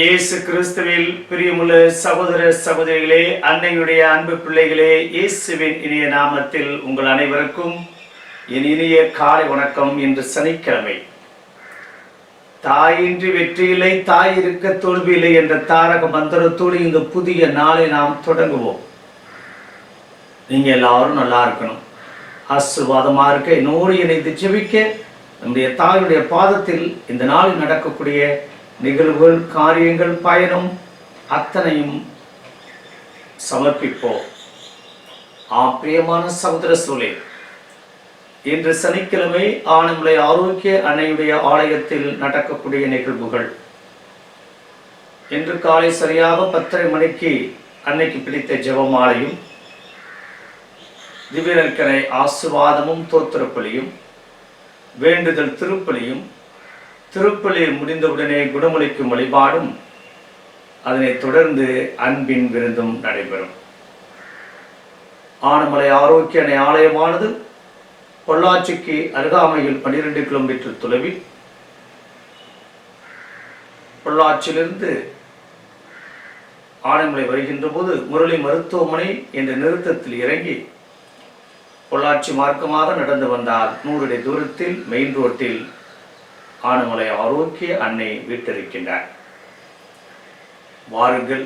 இயேசு கிறிஸ்துவில் பிரியமுள்ள சகோதர சகோதரிகளே அன்னையுடைய அன்பு பிள்ளைகளே இயேசுவின் இனிய நாமத்தில் உங்கள் அனைவருக்கும் என் இனிய காலை வணக்கம் இன்று சனிக்கிழமை. தாயின்றி வெற்றியில்லை தாய் இருக்க தோல்வியில்லை என்ற தாரக மந்திரத்தோடு இந்த புதிய நாளை நாம் தொடங்குவோம். நீங்க எல்லாரும் நல்லா இருக்கணும். ஆசீர்வாதமா இருக்க என்னோடு இணைந்து ஜெபிக்க நம்முடைய தாயுடைய பாதத்தில் இந்த நாளில் நடக்கக்கூடிய நிகழ்வுகள் காரியங்கள் பயணம் அத்தனையும் சமர்ப்பிப்போம். ஆ பிரியமான சமுதிர சூழல் இன்று சனிக்கிழமை ஆனமுலை ஆரோக்கிய அன்னையுடைய ஆலயத்தில் நடக்கக்கூடிய நிகழ்வுகள். இன்று காலை சரியாக பத்தரை மணிக்கு அன்னைக்கு பிடித்த ஜெபமாலையும் திவ்யநற்கரை ஆசுவாதமும் தோத்திரப்பலியும் வேண்டுதல் திருப்பலியும் திருப்பலி முடிந்தவுடனே குணமளிக்கும் வழிபாடும் அதனைத் தொடர்ந்து அன்பின் விருந்தும் நடைபெறும். ஆனமலை ஆரோக்கிய அணை ஆலயமானது பொள்ளாச்சிக்கு அருகாமையில் பன்னிரெண்டு கிலோமீட்டர் தொலைவில் பொள்ளாச்சியிலிருந்து ஆனைமலை வருகின்ற போது முரளி மருத்துவமனை என்ற நிறுத்தத்தில் இறங்கி பொள்ளாச்சி மார்க்கமாக நடந்து வந்தால் நூறு அடி தூரத்தில் மெயின் ரோட்டில் ஆனமலை ஆரோக்கிய அன்னை வீட்டிருக்கின்றார். வாருங்கள்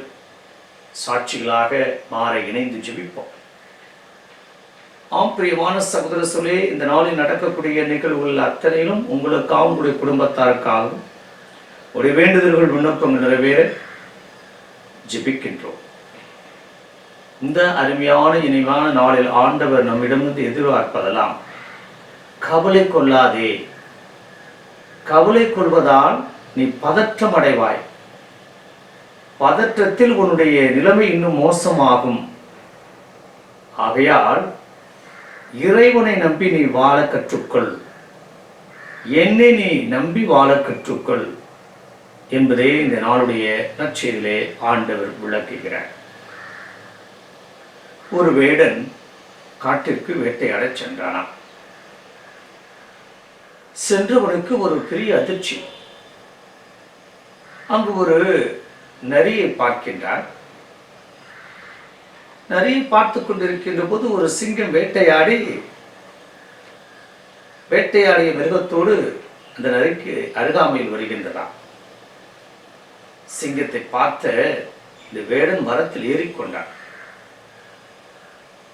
சாட்சிகளாக மாற இணைந்து ஜெபிப்போம். ஆம் பிரியமான சகோதர சொல்லே இந்த நாளில் நடக்கக்கூடிய நிகழ்வுகள் அத்தனையிலும் உங்களுக்காகவும் உங்களுடைய குடும்பத்தாருக்காகவும் ஒரு வேண்டுதல்கள் விண்ணப்பங்கள் நிறைவேற ஜெபிக்கின்றோம். இந்த அருமையான இனிமையான நாளில் ஆண்டவர் நம்மிடமிருந்து எதிர்பார்ப்பதெல்லாம் கவலை கொள்ளாதே. கவலை கொள்வதால் நீ பதற்றம் அடைவாய். பதற்றத்தில் உன்னுடைய நிலைமை இன்னும் மோசமாகும். ஆகையால் இறைவனை நம்பி நீ வாழ கற்றுக்கொள். என்னை நீ நம்பி வாழ கற்றுக்கொள் என்பதே இந்த நாளுடைய நற்செய்தியிலே ஆண்டவர் விளக்குகிறார். ஒரு வேடன் காட்டிற்கு வேட்டையாடச் சென்றானாம். சென்றவனுக்கு ஒரு பெரிய அதிர்ச்சி. அங்கு ஒரு நரியை பார்க்கின்றார். நரியை பார்த்து கொண்டிருக்கின்ற போது ஒரு சிங்கம் வேட்டையாடி வேட்டையாடிய மிருகத்தோடு அந்த நரிக்கு அருகாமையில் வருகின்றதாம். சிங்கத்தை பார்த்த இந்த வேடன் மரத்தில் ஏறிக்கொண்டான்.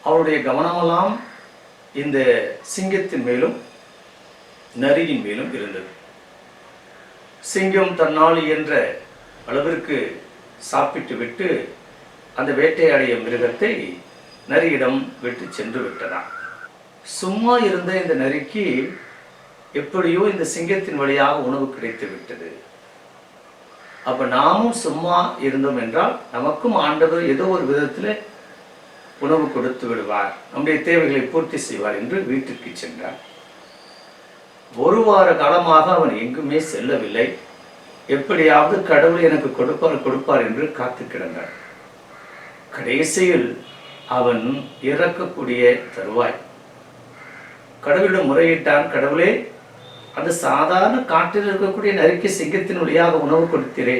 அவருடைய கவனமெல்லாம் இந்த சிங்கத்தின் மேலும் நரியின் மேலும் இருந்தது. சிங்கம் தன்னால் என்ற அளவிற்கு சாப்பிட்டு விட்டு அந்த வேட்டையாடிய மிருகத்தை நரியிடம் விட்டு சென்று விட்டதாம் சும்மா இருந்த இந்த நரிக்கு எப்படியோ இந்த சிங்கத்தின் வழியாக உணவு கிடைத்து விட்டது. அப்ப நாமும் சும்மா இருந்தோம் என்றால் நமக்கும் ஆண்டவர் ஏதோ ஒரு விதத்தில் உணவு கொடுத்து விடுவார். நம்முடைய தேவைகளை பூர்த்தி செய்வார் என்று வீட்டிற்கு சென்றார். ஒரு வார காலமாக அவன் எங்குமே செல்லவில்லை. எப்படியாவது கடவுள் எனக்கு கொடுப்பார் கொடுப்பார் என்று காத்து கிடந்தான் கடைசியில் அவன் இறக்கக்கூடிய தருவாய். கடவுளிடம் முறையிட்டான் கடவுளே அந்த சாதாரண காட்டில் இருக்கக்கூடிய நறுக்கி சிங்கத்தின் வழியாக உணவு கொடுத்திரே.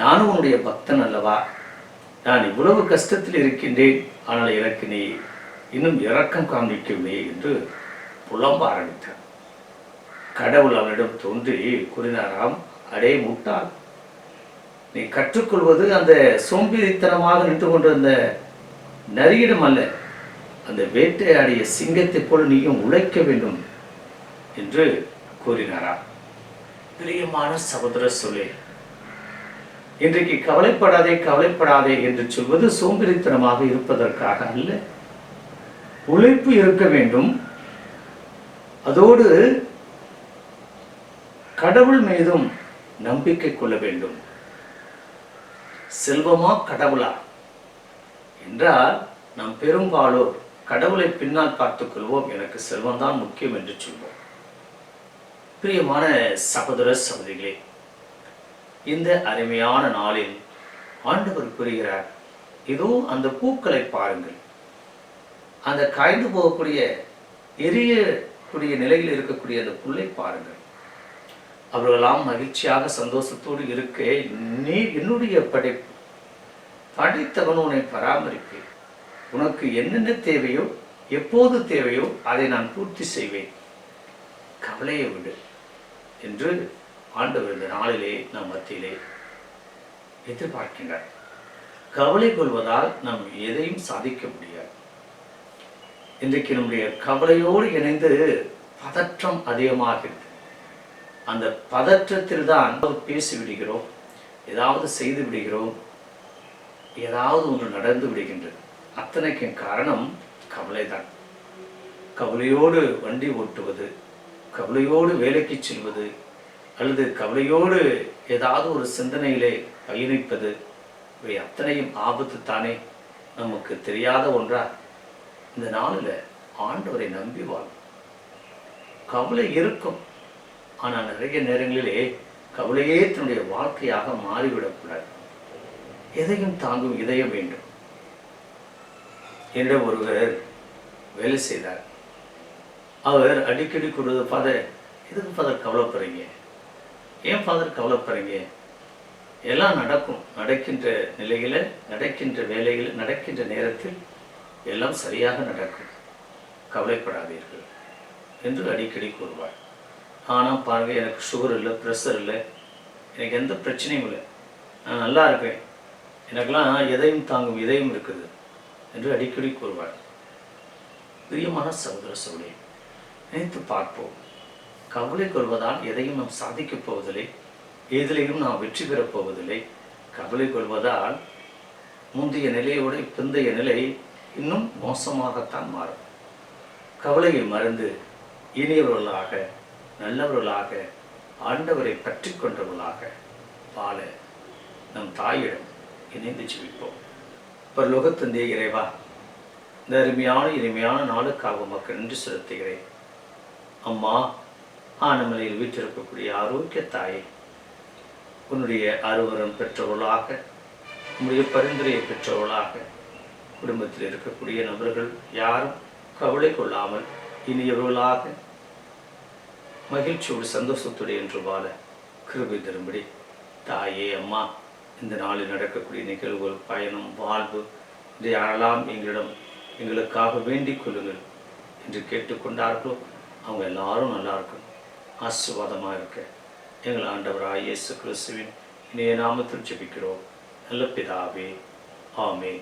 நானும் உன்னுடைய பக்தன் அல்லவா? நான் இவ்வளவு கஷ்டத்தில் இருக்கின்றேன் ஆனால் எனக்கு நீ இன்னும் இரக்கம் காண்பிக்கவில்லை என்று புலம்ப ஆரம்பித்தான். கடவுள் அவனிடம் தோன்றி கூறினாராம் அடே முட்டாள் நீ கற்றுக்கொள்வது அந்த சோம்பேறித்தனமாக நின்று கொண்டிருந்த நரியிடம் அல்ல. அந்த வேட்டையாடிய சிங்கத்தைப் போல் நீயும் உழைக்க வேண்டும் என்று கூறினாராம். பிரியமான சகோதர சொல்லே இன்றைக்கு கவலைப்படாதே கவலைப்படாதே என்று சொல்வது சோம்பேறித்தனமாக இருப்பதற்காக அல்ல. உழைப்பு இருக்க வேண்டும். அதோடு கடவுள் மீதும் நம்பிக்கை கொள்ள வேண்டும். செல்வமா கடவுளா? என்றால் நாம் பெரும்பாலோர் கடவுளை பின்னால் பார்த்துக் கொள்வோம். எனக்கு செல்வம் தான் முக்கியம் என்று சொல்வோம். பிரியமான சகோதர சகோதரிகளே இந்த அருமையான நாளில் ஆண்டவர் கூறுகிறார் இதோ அந்த பூக்களை பாருங்கள். அந்த காய்ந்து போகக்கூடிய எரியக்கூடிய நிலையில் இருக்கக்கூடிய அந்த புல்லை பாருங்கள். அவர்களெல்லாம் மகிழ்ச்சியாக சந்தோஷத்தோடு இருக்க நீ என்னுடைய படைப்பு. படைத்தவன் உன்னை பராமரிப்பேன் உனக்கு என்னென்ன தேவையோ எப்போது தேவையோ அதை நான் பூர்த்தி செய்வேன். கவலையை விடு என்று ஆண்டவர் இந்த நாளிலே நம் மத்தியிலே எதிர்பார்க்கின்றார். கவலை கொள்வதால் நாம் எதையும் சாதிக்க முடியாது. இன்றைக்கு நம்முடைய கவலையோடு இணைந்து பதற்றம் அதிகமாகிறது. அந்த பதற்றத்தில் தான் பேசி விடுகிறோம் ஏதாவது செய்து விடுகிறோம் ஏதாவது ஒன்று நடந்து விடுகின்றது. அத்தனைக்கும் காரணம் கவலைதான். கவலையோடு வண்டி ஓட்டுவது கவலையோடு வேலைக்கு செல்வது அல்லது கவலையோடு ஏதாவது ஒரு சிந்தனையிலே பயணிப்பது இவை அத்தனையும் ஆபத்து தானே நமக்கு தெரியாத ஒன்றா? இந்த நாளில் ஆண்டவரை நம்பி வாழும் கவலை இருக்கும். ஆனால் நிறைய நேரங்களிலே கவலையே தன்னுடைய வாழ்க்கையாக மாறிவிடக்கூடாது. எதையும் தாங்கும் இதயம் வேண்டும். என்ற ஒருவர் வேலை செய்தார். அவர் அடிக்கடி கூடுவது ஃபாதர் எதுக்கு ஃபாதர் கவலைப்படுறீங்க? ஏன் ஃபாதர் கவலைப்படுறீங்க? எல்லாம் நடக்கும் நடக்கின்ற நிலையில் நடக்கின்ற வேலைகள் நடக்கின்ற நேரத்தில் எல்லாம் சரியாக நடக்கும். கவலைப்படாதீர்கள் என்று அடிக்கடி கூறுவார். ஆனால் பாருங்கள் எனக்கு சுகர் இல்லை ப்ரெஷர் இல்லை. எனக்கு எந்த பிரச்சனையும் இல்லை. நான் நல்லா இருக்கேன். எனக்கெல்லாம் எதையும் தாங்கும் இதயம் இருக்குது என்று அடிக்கடி கூறுவார். பிரியமான சகோதர சகோதரி நினைத்து பார்ப்போம். கவலை கொள்வதால் எதையும் நாம் சாதிக்கப் போவதில்லை. எதிலையும் நாம் வெற்றி பெறப் போவதில்லை. கவலை கொள்வதால் முந்தைய நிலையோடு பிந்தைய நிலை இன்னும் மோசமாகத்தான் மாறும். கவலையை மறந்து இனியவர்களாக நல்லவர்களாக ஆண்டவரை பற்றி கொண்டவர்களாக வாழ நம் தாயிடம் இணைந்து ஜெபிப்போம் பரலோகத்தந்தே இறைவா இந்த அருமையான இனிமையான நாளுக்காக மக்கள் நன்றி செலுத்துகிறேன். அம்மா ஆனமலையில் வீற்றிருக்கக்கூடிய ஆரோக்கிய தாயை உன்னுடைய அறுவரம் பெற்றவர்களாக உன்னுடைய பரிந்துரையை பெற்றவர்களாக குடும்பத்தில் இருக்கக்கூடிய நபர்கள் யாரும் கவலை கொள்ளாமல் இனியவர்களாக மகிழ்ச்சியோடு சந்தோஷத்தோடு என்று வாழ கிருபை தரும்படி தாயே அம்மா இந்த நாளில் நடக்கக்கூடிய நிகழ்வுகள் பயணம் வாழ்வு இதை யாரெல்லாம் எங்களிடம் எங்களுக்காக வேண்டிக் கொள்ளுங்கள் என்று கேட்டுக்கொண்டார்களோ அவங்க எல்லாரும் நல்லா இருக்கும். ஆசிர்வாதமாக இருக்க. எங்கள் ஆண்டவராய் இயேசு கிறிஸ்துவின் இணைய நாமத்தில் ஜெபிக்கிறோம். நல்ல பிதாவே ஆமே